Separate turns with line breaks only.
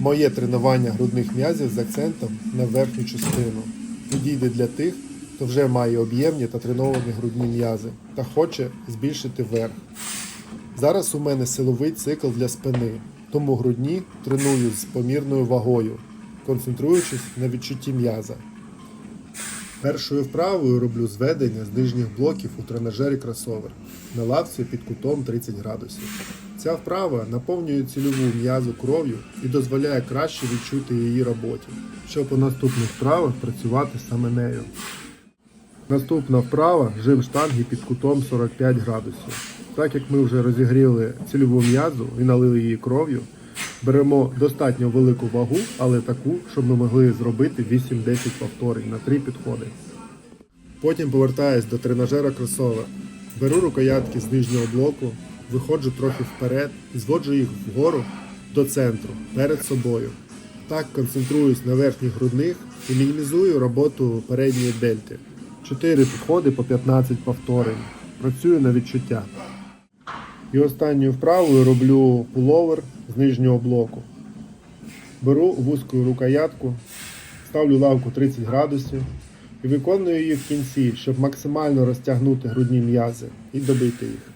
Моє тренування грудних м'язів з акцентом на верхню частину. Підійде для тих, хто вже має об'ємні та треновані грудні м'язи та хоче збільшити верх. Зараз у мене силовий цикл для спини, тому грудні треную з помірною вагою, концентруючись на відчутті м'яза. Першою вправою роблю зведення з нижніх блоків у тренажері кросовер на лавці під кутом 30 градусів. Ця вправа наповнює цільову м'язу кров'ю і дозволяє краще відчути її роботі, щоб у наступних вправах працювати саме нею. Наступна вправа жим штанги під кутом 45 градусів. Так як ми вже розігріли цільову м'язу і налили її кров'ю, беремо достатньо велику вагу, але таку, щоб ми могли зробити 8-10 повторень на 3 підходи. Потім повертаюсь до тренажера кросовер. Беру рукоятки з нижнього блоку, виходжу трохи вперед і зводжу їх вгору до центру перед собою. Так концентруюсь на верхніх грудних і мінімізую роботу передньої дельти. 4 підходи по 15 повторень. Працюю на відчуття. І останньою вправою роблю пуловер з нижнього блоку. Беру вузьку рукоятку, ставлю лавку 30 градусів і виконую її в кінці, щоб максимально розтягнути грудні м'язи і добити їх.